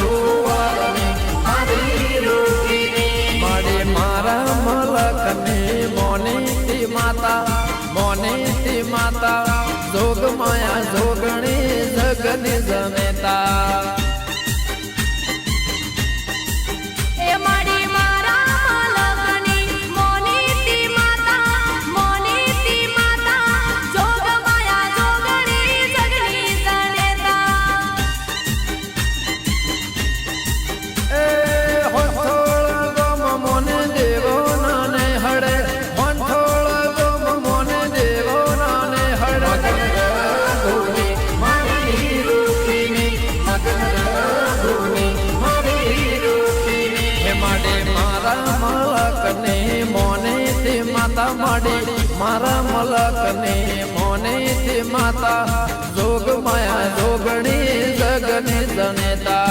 સુવરની મારી રૂપીની મારી મારા મલકને મોની માતા મોની માતા જોગ માયા જોગણી માતા માડે મારા મલકને મોને તે માતા. જોગ માયા જોગણી જગને જનેતા